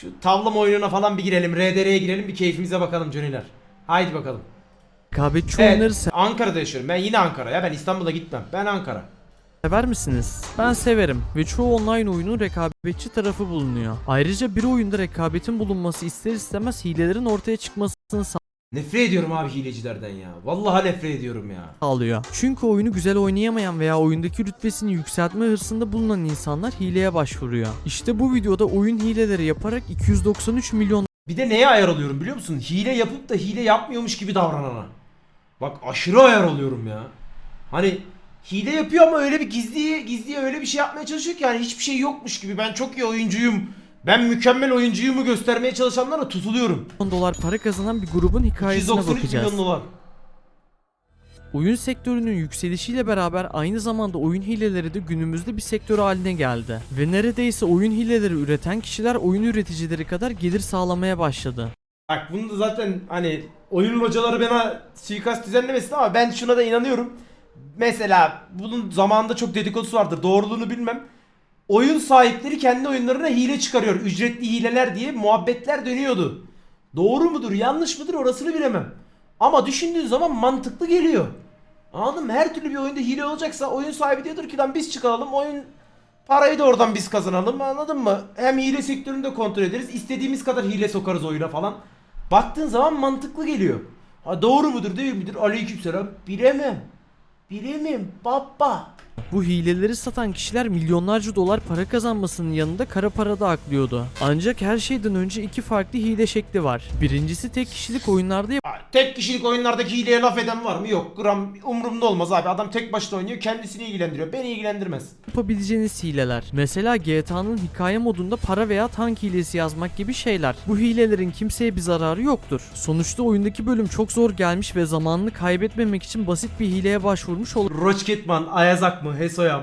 Şu tavlama oyununa falan bir girelim. RDR'ye girelim bir keyfimize bakalım Johnny'ler. Haydi bakalım. Rekabetçi oyunları Evet, Ankara'da yaşıyorum. Ben yine Ankara ya. Ben İstanbul'a gitmem. Ben Ankara. sever misiniz? Ben severim ve çoğu online oyunun rekabetçi tarafı bulunuyor. Ayrıca bir oyunda rekabetin bulunması ister istemez hilelerin ortaya çıkmasını Nefret ediyorum abi hilecilerden ya. Vallahi nefret ediyorum ya. sağlıyor. Çünkü oyunu güzel oynayamayan veya oyundaki rütbesini yükseltme hırsında bulunan insanlar hileye başvuruyor. İşte bu videoda oyun hileleri yaparak 293 milyon Bir de neye ayar oluyorum biliyor musun? Hile yapıp da hile yapmıyormuş gibi davranana. Bak aşırı ayar oluyorum ya. Hani hile yapıyor ama öyle bir gizli gizliye öyle bir şey yapmaya çalışıyor ki yani hiçbir şey yokmuş gibi. Ben çok iyi oyuncuyum. Ben mükemmel oyuncuyumu göstermeye çalışanlara tutuluyorum. dolar para kazanan bir grubun hikayesine 293 bakacağız. milyon dolar. Oyun sektörünün yükselişiyle beraber aynı zamanda oyun hileleri de günümüzde bir sektör haline geldi. Ve neredeyse oyun hileleri üreten kişiler oyun üreticileri kadar gelir sağlamaya başladı. Bak bunu da zaten hani oyun hocaları bana suikast düzenlemesin ama ben şuna da inanıyorum. Mesela bunun zamanında çok dedikodusu vardır. Doğruluğunu bilmem. Oyun sahipleri kendi oyunlarına hile çıkarıyor. Ücretli hileler diye muhabbetler dönüyordu. Doğru mudur, yanlış mıdır orasını bilemem. Ama düşündüğün zaman mantıklı geliyor. Anladın mı? Her türlü bir oyunda hile olacaksa oyun sahibi diyordur ki lan biz çıkaralım oyun parayı da oradan biz kazanalım anladın mı? Hem hile sektörünü de kontrol ederiz. istediğimiz kadar hile sokarız oyuna falan. Baktığın zaman mantıklı geliyor. Ha doğru mudur değil midir? Aleykümselam. Bilemem. Bilemem. Baba. Bu hileleri satan kişiler milyonlarca dolar para kazanmasının yanında kara para da aklıyordu. Ancak her şeyden önce iki farklı hile şekli var. Birincisi tek kişilik oyunlarda Ha, Tek kişilik oyunlardaki hileye laf eden var mı? Yok. Gram umurumda olmaz abi. Adam tek başına oynuyor. Kendisini ilgilendiriyor. Beni ilgilendirmez. yapabileceğiniz hileler. Mesela GTA'nın hikaye modunda para veya tank hilesi yazmak gibi şeyler. Bu hilelerin kimseye bir zararı yoktur. Sonuçta oyundaki bölüm çok zor gelmiş ve zamanını kaybetmemek için basit bir hileye başvurmuş Rocketman, Ayazak mı? Hesoyam.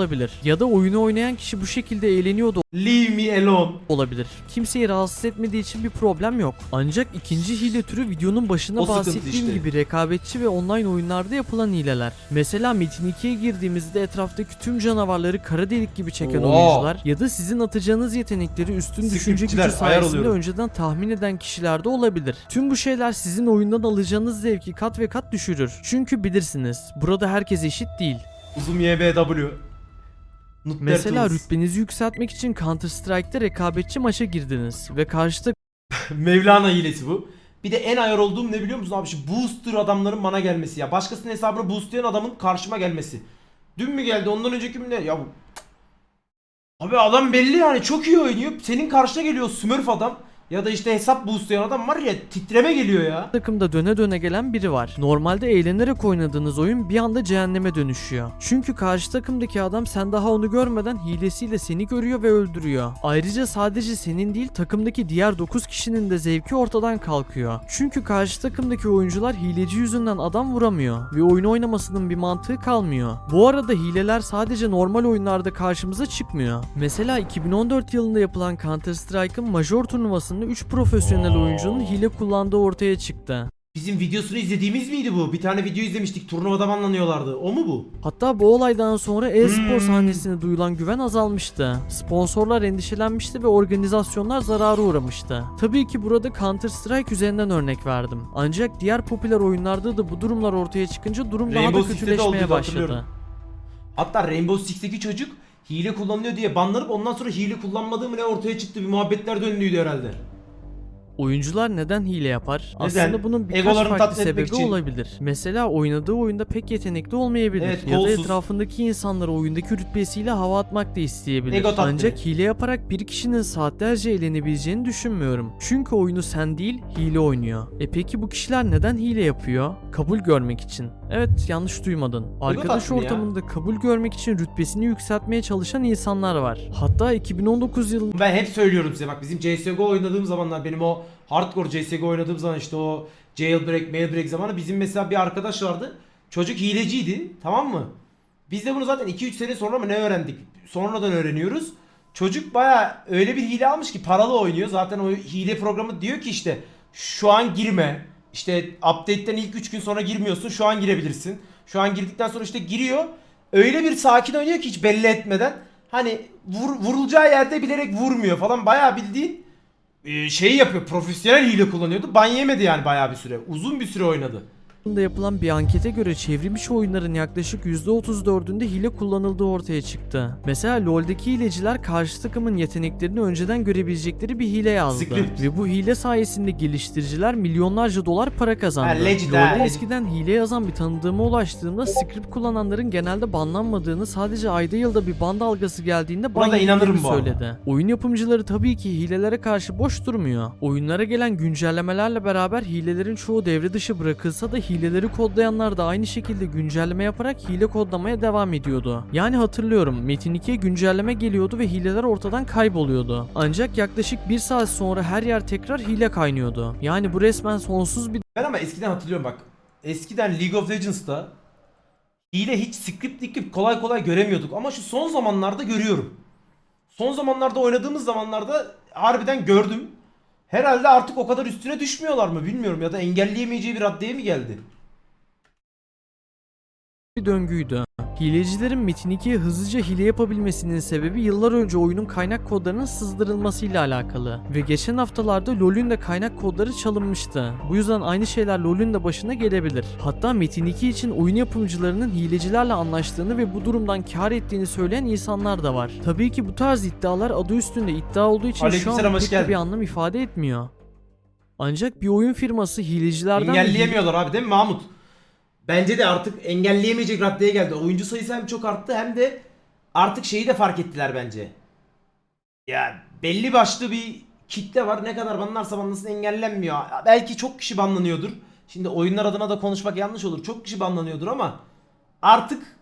olabilir. Ya da oyunu oynayan kişi bu şekilde eğleniyor da Leave me alone. olabilir. Kimseyi rahatsız etmediği için bir problem yok. Ancak ikinci hile türü videonun başında O sıkıntı bahsettiğim işte. gibi rekabetçi ve online oyunlarda yapılan hileler. Mesela Metin 2'ye girdiğimizde etraftaki tüm canavarları kara delik gibi çeken Oo. oyuncular ya da sizin atacağınız yetenekleri üstün düşünce Scriptçiler, gücü ayar sayesinde oluyorum. önceden tahmin eden kişiler de olabilir. Tüm bu şeyler sizin oyundan alacağınız zevki kat ve kat düşürür. Çünkü bilirsiniz burada herkes eşit değil. Uzun YBW. Nutler Mesela Tools. rütbenizi yükseltmek için Counter Strike'da rekabetçi maça girdiniz ve karşıda Mevlana hilesi bu. Bir de en ayar olduğum ne biliyor musun abi? Şu booster adamların bana gelmesi ya. Başkasının hesabını boostlayan adamın karşıma gelmesi. Dün mü geldi ondan önceki mi ne? Ya bu... Abi adam belli yani çok iyi oynuyor. Senin karşına geliyor Smurf adam. Ya da işte hesap boostlayan adam var ya titreme geliyor ya. takımda döne döne gelen biri var. Normalde eğlenerek oynadığınız oyun bir anda cehenneme dönüşüyor. Çünkü karşı takımdaki adam sen daha onu görmeden hilesiyle seni görüyor ve öldürüyor. Ayrıca sadece senin değil takımdaki diğer 9 kişinin de zevki ortadan kalkıyor. Çünkü karşı takımdaki oyuncular hileci yüzünden adam vuramıyor ve oyun oynamasının bir mantığı kalmıyor. Bu arada hileler sadece normal oyunlarda karşımıza çıkmıyor. Mesela 2014 yılında yapılan Counter Strike'ın major turnuvasında 3 profesyonel oyuncunun hile kullandığı ortaya çıktı. Bizim videosunu izlediğimiz miydi bu? Bir tane video izlemiştik. Turnuvada banlanıyorlardı. O mu bu? Hatta bu olaydan sonra e-spor Hmm. sahnesine duyulan güven azalmıştı. Sponsorlar endişelenmişti ve organizasyonlar zarara uğramıştı. Tabii ki burada Counter Strike üzerinden örnek verdim. Ancak diğer popüler oyunlarda da bu durumlar ortaya çıkınca durum daha Rainbow da Six'te de kötüleşmeye hatırlıyorum. başladı. Hatta Rainbow Six'teki çocuk hile kullanılıyor diye banlanıp ondan sonra hile kullanmadığı mı ne ortaya çıktı bir muhabbetler döndüydü herhalde. Oyuncular neden hile yapar? Neden? Aslında bunun birkaç Egolarını farklı tatmin etmek sebebi için. olabilir. Mesela oynadığı oyunda pek yetenekli olmayabilir Evet, ya da etrafındaki insanlara oyundaki rütbesiyle hava atmak da isteyebilir. Ego tatmini. Ancak hile yaparak bir kişinin saatlerce eğlenebileceğini düşünmüyorum. Çünkü oyunu sen değil, hile oynuyor. E peki bu kişiler neden hile yapıyor? Kabul görmek için. Evet, yanlış duymadın. Arkadaş tatmini ya. ortamında kabul görmek için rütbesini yükseltmeye çalışan insanlar var. Hatta 2019 yılında Ben hep söylüyorum size bak bizim CSGO oynadığım zamanlar benim o hardcore CSGO oynadığım zaman işte o jailbreak, mailbreak zamanı bizim mesela bir arkadaş vardı. Çocuk hileciydi tamam mı? Biz de bunu zaten 2-3 sene sonra mı ne öğrendik? Sonradan öğreniyoruz. Çocuk baya öyle bir hile almış ki paralı oynuyor. Zaten o hile programı diyor ki işte şu an girme. İşte update'ten ilk 3 gün sonra girmiyorsun. Şu an girebilirsin. Şu an girdikten sonra işte giriyor. Öyle bir sakin oynuyor ki hiç belli etmeden. Hani vur, vurulacağı yerde bilerek vurmuyor falan. Bayağı bildiğin e, şey yapıyor. Profesyonel hile kullanıyordu. Ban yemedi yani bayağı bir süre. Uzun bir süre oynadı. Da yapılan bir ankete göre çevrimiçi oyunların yaklaşık %34'ünde hile kullanıldığı ortaya çıktı. Mesela LoL'deki hileciler karşı takımın yeteneklerini önceden görebilecekleri bir hile yazdı. Script. Ve bu hile sayesinde geliştiriciler milyonlarca dolar para kazandı. LoL'de eskiden hile yazan bir tanıdığıma ulaştığımda script kullananların genelde banlanmadığını sadece ayda yılda bir ban dalgası geldiğinde ban da inanırım söyledi. Oyun yapımcıları tabii ki hilelere karşı boş durmuyor. Oyunlara gelen güncellemelerle beraber hilelerin çoğu devre dışı bırakılsa da hileleri kodlayanlar da aynı şekilde güncelleme yaparak hile kodlamaya devam ediyordu. Yani hatırlıyorum Metin 2'ye güncelleme geliyordu ve hileler ortadan kayboluyordu. Ancak yaklaşık bir saat sonra her yer tekrar hile kaynıyordu. Yani bu resmen sonsuz bir Ben ama eskiden hatırlıyorum bak. Eskiden League of Legends'ta hile hiç script dikip kolay kolay göremiyorduk. Ama şu son zamanlarda görüyorum. Son zamanlarda oynadığımız zamanlarda harbiden gördüm. Herhalde artık o kadar üstüne düşmüyorlar mı bilmiyorum ya da engelleyemeyeceği bir raddeye mi geldi? bir döngüydü. Hilecilerin Metin 2'ye hızlıca hile yapabilmesinin sebebi yıllar önce oyunun kaynak kodlarının sızdırılmasıyla alakalı. Ve geçen haftalarda LoL'ün de kaynak kodları çalınmıştı. Bu yüzden aynı şeyler LoL'ün de başına gelebilir. Hatta Metin 2 için oyun yapımcılarının hilecilerle anlaştığını ve bu durumdan kar ettiğini söyleyen insanlar da var. Tabii ki bu tarz iddialar adı üstünde iddia olduğu için şu Aleykümselam, an pek bir anlam ifade etmiyor. Ancak bir oyun firması hilecilerden Engelleyemiyorlar abi değil mi Mahmut? Bence de artık engelleyemeyecek raddeye geldi. Oyuncu sayısı hem çok arttı hem de artık şeyi de fark ettiler bence. Ya belli başlı bir kitle var. Ne kadar banlarsa banlasın engellenmiyor. Belki çok kişi banlanıyordur. Şimdi oyunlar adına da konuşmak yanlış olur. Çok kişi banlanıyordur ama artık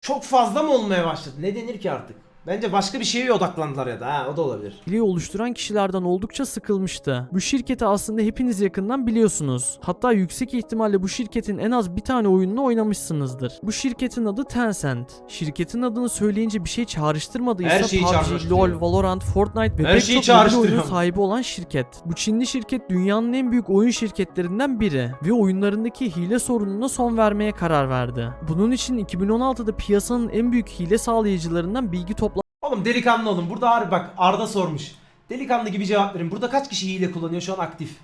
çok fazla mı olmaya başladı? Ne denir ki artık? Bence başka bir şeye odaklandılar ya da ha o da olabilir. Hileyi oluşturan kişilerden oldukça sıkılmıştı. Bu şirketi aslında hepiniz yakından biliyorsunuz. Hatta yüksek ihtimalle bu şirketin en az bir tane oyununu oynamışsınızdır. Bu şirketin adı Tencent. Şirketin adını söyleyince bir şey çağrıştırmadıysa Her şeyi PUBG. LoL, Valorant, Fortnite ve Her pek çok mobil oyunun sahibi olan şirket. Bu Çinli şirket dünyanın en büyük oyun şirketlerinden biri ve oyunlarındaki hile sorununa son vermeye karar verdi. Bunun için 2016'da piyasanın en büyük hile sağlayıcılarından bilgi toplamak Oğlum delikanlı olun. Burada harbi bak Arda sormuş. Delikanlı gibi cevap verin. Burada kaç kişi hile kullanıyor şu an aktif?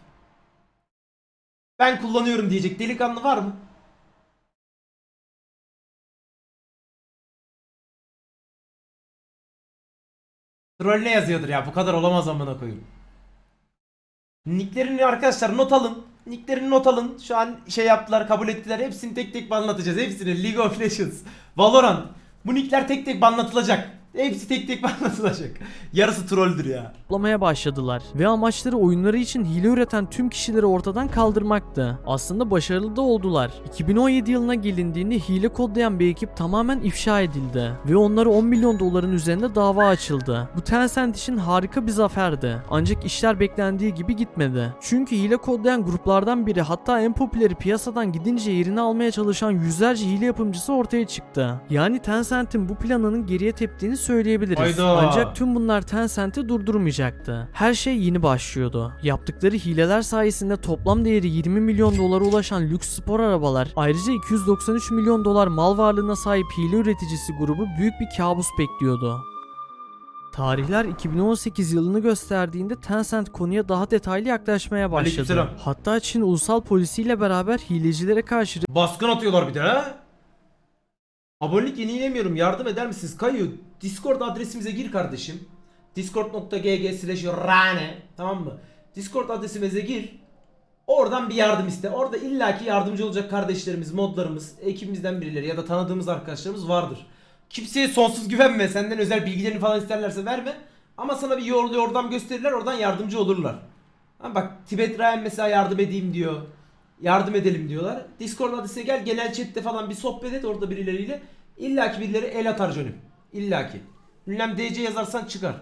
Ben kullanıyorum diyecek delikanlı var mı? Troll ne yazıyordur ya? Bu kadar olamaz amına koyayım. Nicklerini arkadaşlar not alın. Nicklerini not alın. Şu an şey yaptılar, kabul ettiler. Hepsini tek tek banlatacağız. Hepsini League of Legends, Valorant. Bu nickler tek tek banlatılacak. Hepsi tek tek banlatılacak. Yarısı trolldür ya. toplamaya başladılar ve amaçları oyunları için hile üreten tüm kişileri ortadan kaldırmaktı. Aslında başarılı da oldular. 2017 yılına gelindiğinde hile kodlayan bir ekip tamamen ifşa edildi ve onlara 10 milyon doların üzerinde dava açıldı. Bu Tencent için harika bir zaferdi. Ancak işler beklendiği gibi gitmedi. Çünkü hile kodlayan gruplardan biri hatta en popüleri piyasadan gidince yerini almaya çalışan yüzlerce hile yapımcısı ortaya çıktı. Yani Tencent'in bu planının geriye teptiğini söyleyebiliriz. Hayda. Ancak Tüm bunlar Tencent'i durdurmayacaktı. Her şey yeni başlıyordu. Yaptıkları hileler sayesinde toplam değeri 20 milyon dolara ulaşan lüks spor arabalar, ayrıca 293 milyon dolar mal varlığına sahip hile üreticisi grubu büyük bir kabus bekliyordu. Tarihler 2018 yılını gösterdiğinde Tencent konuya daha detaylı yaklaşmaya başladı. Hatta Çin Ulusal Polisi ile beraber hilecilere karşı Baskın atıyorlar bir de ha. Abonelik yenilemiyorum. Yardım eder misiniz? Kayıyor. Discord adresimize gir kardeşim. Discord.gg slash rane Tamam mı? Discord adresimize gir. Oradan bir yardım iste. Orada illaki yardımcı olacak kardeşlerimiz, modlarımız, ekibimizden birileri ya da tanıdığımız arkadaşlarımız vardır. Kimseye sonsuz güvenme. Senden özel bilgilerini falan isterlerse verme. Ama sana bir yol yordam gösterirler. Oradan yardımcı olurlar. Ha bak Tibet Ryan mesela yardım edeyim diyor. Yardım edelim diyorlar. Discord adresine gel genel chatte falan bir sohbet et orada birileriyle. İlla ki birileri el atar canım. İlla ki. Ünlem DC yazarsan çıkar.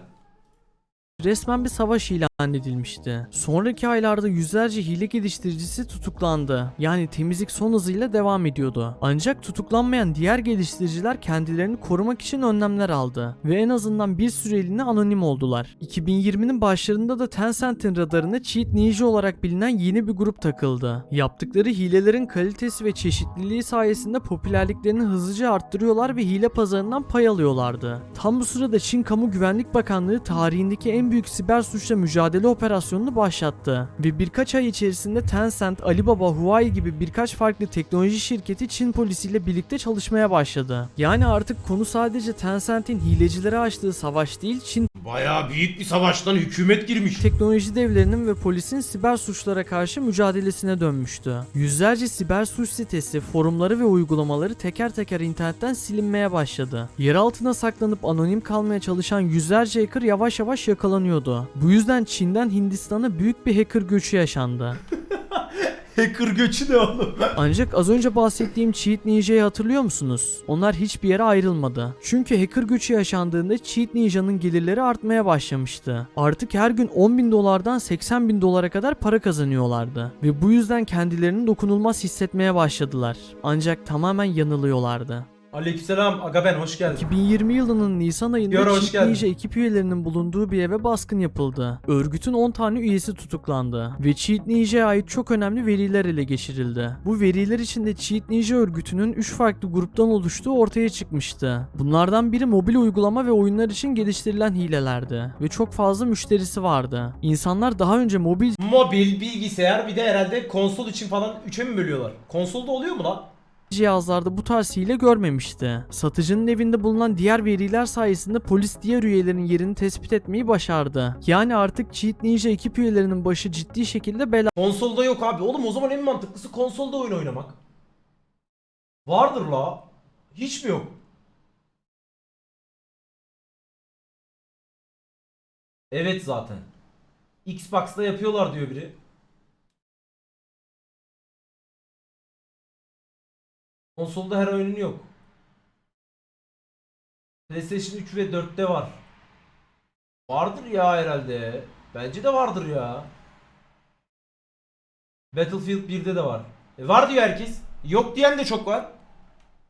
Resmen bir savaş ilan edilmişti. Sonraki aylarda yüzlerce hile geliştiricisi tutuklandı. Yani temizlik son hızıyla devam ediyordu. Ancak tutuklanmayan diğer geliştiriciler kendilerini korumak için önlemler aldı ve en azından bir süreliğine anonim oldular. 2020'nin başlarında da Tencent'in radarına Cheat Ninja olarak bilinen yeni bir grup takıldı. Yaptıkları hilelerin kalitesi ve çeşitliliği sayesinde popülerliklerini hızlıca arttırıyorlar ve hile pazarından pay alıyorlardı. Tam bu sırada Çin Kamu Güvenlik Bakanlığı tarihindeki en büyük siber suçla mücadele operasyonunu başlattı. Ve birkaç ay içerisinde Tencent, Alibaba, Huawei gibi birkaç farklı teknoloji şirketi Çin polisiyle birlikte çalışmaya başladı. Yani artık konu sadece Tencent'in hilecilere açtığı savaş değil, Çin Bayağı büyük bir savaştan hükümet girmiş. teknoloji devlerinin ve polisin siber suçlara karşı mücadelesine dönmüştü. Yüzlerce siber suç sitesi, forumları ve uygulamaları teker teker internetten silinmeye başladı. Yer altına saklanıp anonim kalmaya çalışan yüzlerce hacker yavaş yavaş yakalanıyordu. Bu yüzden Çin'den Hindistan'a büyük bir hacker göçü yaşandı. Hacker göçü ne oğlum? Ancak az önce bahsettiğim Cheat Ninja'yı hatırlıyor musunuz? Onlar hiçbir yere ayrılmadı. Çünkü hacker gücü yaşandığında Cheat Ninja'nın gelirleri artmaya başlamıştı. Artık her gün 10 bin dolardan 80 bin dolara kadar para kazanıyorlardı. Ve bu yüzden kendilerini dokunulmaz hissetmeye başladılar. Ancak tamamen yanılıyorlardı. Aleykümselam aga ben hoş geldin. 2020 yılının Nisan ayında Yara, hoş geldin. Ninja ekip üyelerinin bulunduğu bir eve baskın yapıldı. Örgütün 10 tane üyesi tutuklandı ve Cheat Ninja'ya ait çok önemli veriler ele geçirildi. Bu veriler içinde Cheat Ninja örgütünün 3 farklı gruptan oluştuğu ortaya çıkmıştı. Bunlardan biri mobil uygulama ve oyunlar için geliştirilen hilelerdi ve çok fazla müşterisi vardı. İnsanlar daha önce mobil Mobil, bilgisayar bir de herhalde konsol için falan 3'e mi bölüyorlar? Konsolda oluyor mu lan? Cihazlarda bu tarz hile görmemişti. Satıcının evinde bulunan diğer veriler sayesinde polis diğer üyelerin yerini tespit etmeyi başardı. Yani artık Cheat Ninja ekip üyelerinin başı ciddi şekilde bela Konsolda yok abi. Oğlum o zaman en mantıklısı konsolda oyun oynamak. Vardır la. Hiç mi yok? Evet zaten. Xbox'ta yapıyorlar diyor biri. Konsolda her oyunun yok. PlayStation 3 ve 4'te var. Vardır ya herhalde. Bence de vardır ya. Battlefield 1'de de var. E var diyor herkes. Yok diyen de çok var.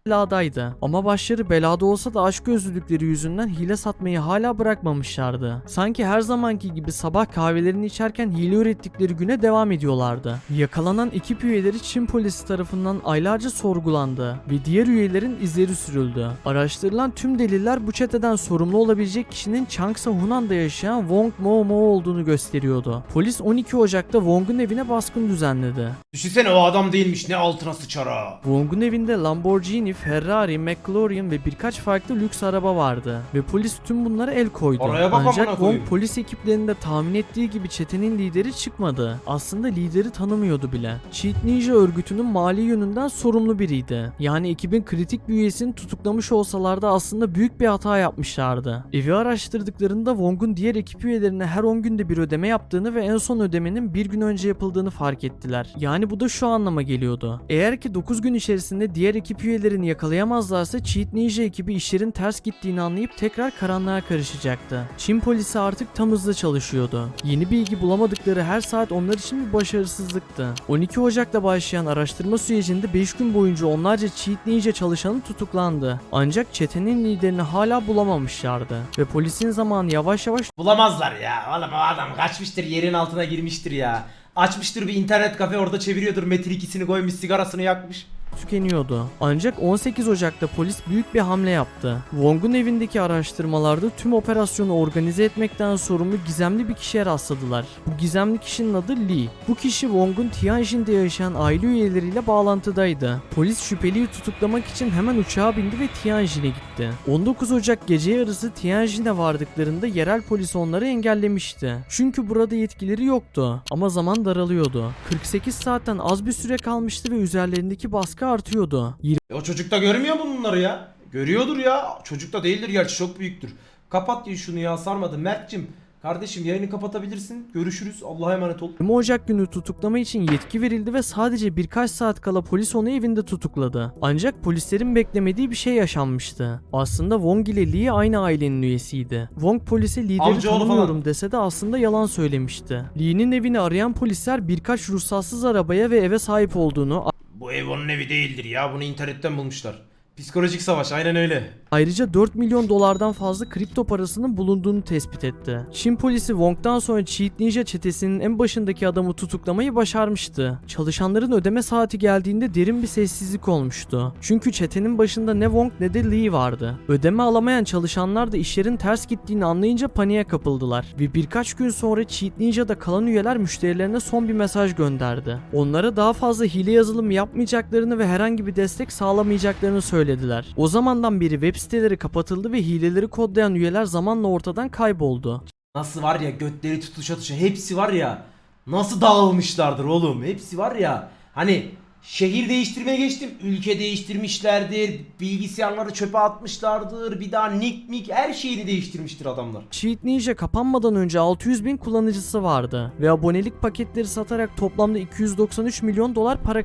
Beladaydı. Ama başları belada olsa da aşk gözlülükleri yüzünden hile satmayı hala bırakmamışlardı. Sanki her zamanki gibi sabah kahvelerini içerken hile ürettikleri güne devam ediyorlardı. Yakalanan ekip üyeleri Çin polisi tarafından aylarca sorgulandı ve diğer üyelerin izleri sürüldü. Araştırılan tüm deliller bu çeteden sorumlu olabilecek kişinin Changsha Hunan'da yaşayan Wong Mo Mo olduğunu gösteriyordu. Polis 12 Ocak'ta Wong'un evine baskın düzenledi. Düşünsene o adam değilmiş ne altına sıçar ha. Wong'un evinde Lamborghini, Ferrari, McLaren ve birkaç farklı lüks araba vardı ve polis tüm bunlara el koydu. Ancak. Wong polis ekiplerinde tahmin ettiği gibi çetenin lideri çıkmadı. Aslında lideri tanımıyordu bile. Cheat Ninja örgütünün mali yönünden sorumlu biriydi. Yani ekibin kritik bir üyesini tutuklamış olsalar da aslında büyük bir hata yapmışlardı. Evi araştırdıklarında Wong'un diğer ekip üyelerine her 10 günde bir ödeme yaptığını ve en son ödemenin bir gün önce yapıldığını fark ettiler. Yani bu da şu anlama geliyordu. Eğer ki 9 gün içerisinde diğer ekip üyelerini yakalayamazlarsa Cheat Ninja ekibi işlerin ters gittiğini anlayıp tekrar karanlığa karışacaktı. Çin polisi artık tam hızla çalışıyordu. Yeni bilgi bulamadıkları her saat onlar için bir başarısızlıktı. 12 Ocak'ta başlayan araştırma sürecinde 5 gün boyunca onlarca Cheat Ninja çalışanı tutuklandı. Ancak çetenin liderini hala bulamamışlardı. Ve polisin zamanı yavaş yavaş Bulamazlar ya. Oğlum o adam kaçmıştır yerin altına girmiştir ya. Açmıştır bir internet kafe orada çeviriyordur metin ikisini koymuş sigarasını yakmış. Tükeniyordu. Ancak 18 Ocak'ta polis büyük bir hamle yaptı. Wong'un evindeki araştırmalarda tüm operasyonu organize etmekten sorumlu gizemli bir kişiye rastladılar. Bu gizemli kişinin adı Lee. Bu kişi Wong'un Tianjin'de yaşayan aile üyeleriyle bağlantıdaydı. Polis şüpheliyi tutuklamak için hemen uçağa bindi ve Tianjin'e gitti. 19 Ocak gece yarısı Tianjin'e vardıklarında yerel polis onları engellemişti. Çünkü burada yetkileri yoktu. Ama zaman daralıyordu. 48 saatten az bir süre kalmıştı ve üzerlerindeki baskı artıyordu. E o çocuk da görmüyor mu bunları ya? Görüyordur ya. Çocuk da değildir gerçi çok büyüktür. Kapat diye şunu ya sarmadı. Mert'cim kardeşim yayını kapatabilirsin. Görüşürüz. Allah'a emanet ol. 20 Ocak günü tutuklama için yetki verildi ve sadece birkaç saat kala polis onu evinde tutukladı. Ancak polislerin beklemediği bir şey yaşanmıştı. Aslında Wong ile Lee aynı ailenin üyesiydi. Wong polise lideri Amcaoğlu tanımıyorum falan. dese de aslında yalan söylemişti. Lee'nin evini arayan polisler birkaç ruhsatsız arabaya ve eve sahip olduğunu Bu ev onun evi değildir ya. Bunu internetten bulmuşlar. Psikolojik savaş aynen öyle. Ayrıca 4 milyon dolardan fazla kripto parasının bulunduğunu tespit etti. Çin polisi Wong'dan sonra Cheat Ninja çetesinin en başındaki adamı tutuklamayı başarmıştı. Çalışanların ödeme saati geldiğinde derin bir sessizlik olmuştu. Çünkü çetenin başında ne Wong ne de Lee vardı. Ödeme alamayan çalışanlar da işlerin ters gittiğini anlayınca paniğe kapıldılar. Ve birkaç gün sonra Cheat Ninja'da kalan üyeler müşterilerine son bir mesaj gönderdi. Onlara daha fazla hile yazılımı yapmayacaklarını ve herhangi bir destek sağlamayacaklarını söylediler. O zamandan beri web siteleri kapatıldı ve hileleri kodlayan üyeler zamanla ortadan kayboldu. Nasıl var ya götleri tutuşa tutuşa hepsi var ya nasıl dağılmışlardır oğlum hepsi var ya hani şehir değiştirmeye geçtim ülke değiştirmişlerdir bilgisayarları çöpe atmışlardır bir daha nick mik her şeyini değiştirmiştir adamlar. Cheat Ninja kapanmadan önce 600 bin kullanıcısı vardı ve abonelik paketleri satarak toplamda 293 milyon dolar para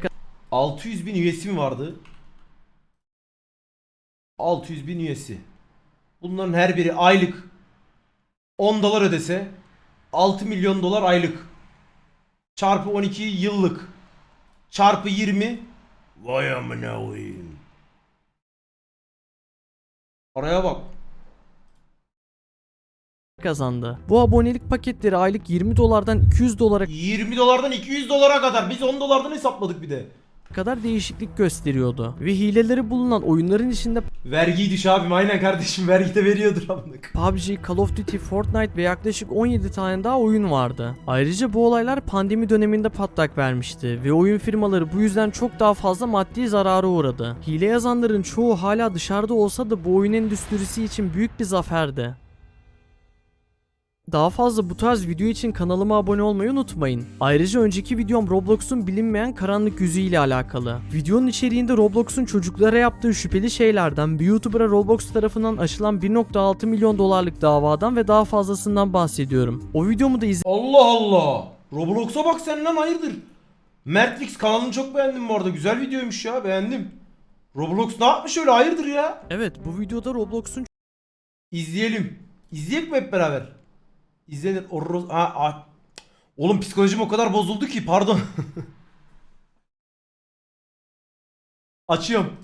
600 bin üyesi mi vardı? 600 bin üyesi. Bunların her biri aylık 10 dolar ödese 6 milyon dolar aylık. Çarpı 12 yıllık. Çarpı 20. Vay amına koyayım. Paraya bak. kazandı. Bu abonelik paketleri aylık 20 dolardan 200 dolara 20 dolardan 200 dolara kadar. Biz 10 dolardan hesapladık bir de. Kadar değişiklik gösteriyordu. Ve hileleri bulunan oyunların içinde Vergiyi düş abim aynen kardeşim vergi de veriyordur amına. PUBG, Call of Duty, Fortnite ve yaklaşık 17 tane daha oyun vardı. Ayrıca bu olaylar pandemi döneminde patlak vermişti ve oyun firmaları bu yüzden çok daha fazla maddi zarara uğradı. Hile yazanların çoğu hala dışarıda olsa da bu oyun endüstrisi için büyük bir zaferdi. Daha fazla bu tarz video için kanalıma abone olmayı unutmayın. Ayrıca önceki videom Roblox'un bilinmeyen karanlık yüzü ile alakalı. Videonun içeriğinde Roblox'un çocuklara yaptığı şüpheli şeylerden, bir YouTuber'a Roblox tarafından açılan 1.6 milyon dolarlık davadan ve daha fazlasından bahsediyorum. O videomu da Allah Allah. Roblox'a bak sen lan hayırdır. Mertfix kanalını çok beğendim bu arada. Güzel videoymuş ya beğendim. Roblox ne yapmış öyle hayırdır ya? Evet bu videoda Roblox'un İzleyelim. İzleyelim mi hep beraber? İzlenir. Orros... Ha, ha. Oğlum psikolojim o kadar bozuldu ki pardon. Açıyorum.